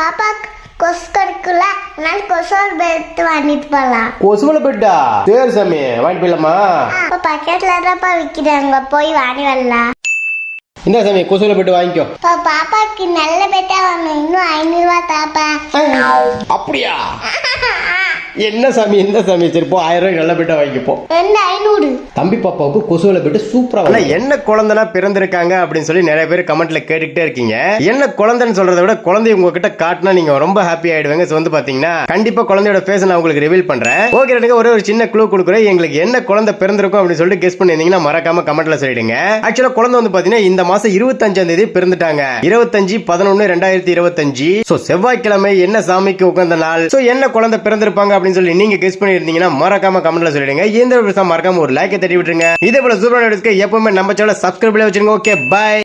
பா பாப்பாக்கு கொசு கடிக்கல அதனால கொசோல் எடுத்து வாங்கிட்டு போகலாம் கொசுவல பெட்டா சரி சாமி வாங்கிட்டு போயிடலாமா? பக்கத்துல தான்ப்பா விற்கிறாங்க போய் வாங்கி வரலாம். இந்த சாமி கொசுவல பெட்டு வாங்கிக்கோ. பாப்பாக்கு நல்ல பெட்டா வாங்கணும். இன்னும் ஐநூறுரூவா தாப்பா அப்படியா? என்ன சாமி என்ன சாமி சரி போ ஆயிரம் ரூபாய் நல்ல பெட்டா வாங்கிப்போ. ரெண்டு ஐநூறு. தம்பி பாப்பாவுக்கு கொசுவல பெட்டு சூப்பரா ஆனா என்ன குழந்தைனா பிறந்திருக்காங்க அப்படின்னு சொல்லி நிறைய பேர் கமெண்ட்ல கேட்டுக்கிட்டே இருக்கீங்க. என்ன குழந்தைன்னு சொல்றதை விட குழந்தை உங்ககிட்ட காட்டினா நீங்க ரொம்ப ஹாப்பி ஆயிடுவீங்க. So வந்து பாத்தீங்கன்னா கண்டிப்பா குழந்தையோட ஃபேஸ் நான் உங்களுக்கு ரிவீல் பண்றேன். ஓகே ரெண்டுங்க ஒரே ஒரு சின்ன க்ளூ கொடுக்குறேன். எங்களுக்கு என்ன குழந்தை பிறந்திருக்கும் அப்படின்னு சொல்லிட்டு கெஸ் பண்ணிருந்தீங்கன்னா மறக்காம கமெண்ட்ல சொல்லிடுங்க. ஆக்சுவலா குழந்தை வந்து பாத்தீங்கன்னா இந்த மாசம் இருபத்தஞ்சாம் தேதி பிறந்துட்டாங்க. இருபத்தஞ்சு பதினொன்னு ரெண்டாயிரத்தி இருபத்தஞ்சு. சோ செவ்வாய்க்கிழமை என்ன சாமிக்கு உகந்த நாள்? சோ என்ன குழந்தை பிறந்திருப்பாங்க அப்படின்னு சொல்லி நீங்க கெஸ் பண்ணிருந்தீங்கன்னா மறக்காம கமெண்ட்ல சொல்லிடுங்க. இந்த விஷயம் மறக்காம ஒரு லைக்கை தட்டி விட்டுருங்க. இதே போல சூப்பரான எப்பவுமே நம்ம சேனல் சப்ஸ்கிரைப் பண்ணி வச்சிருங்க. Okay bye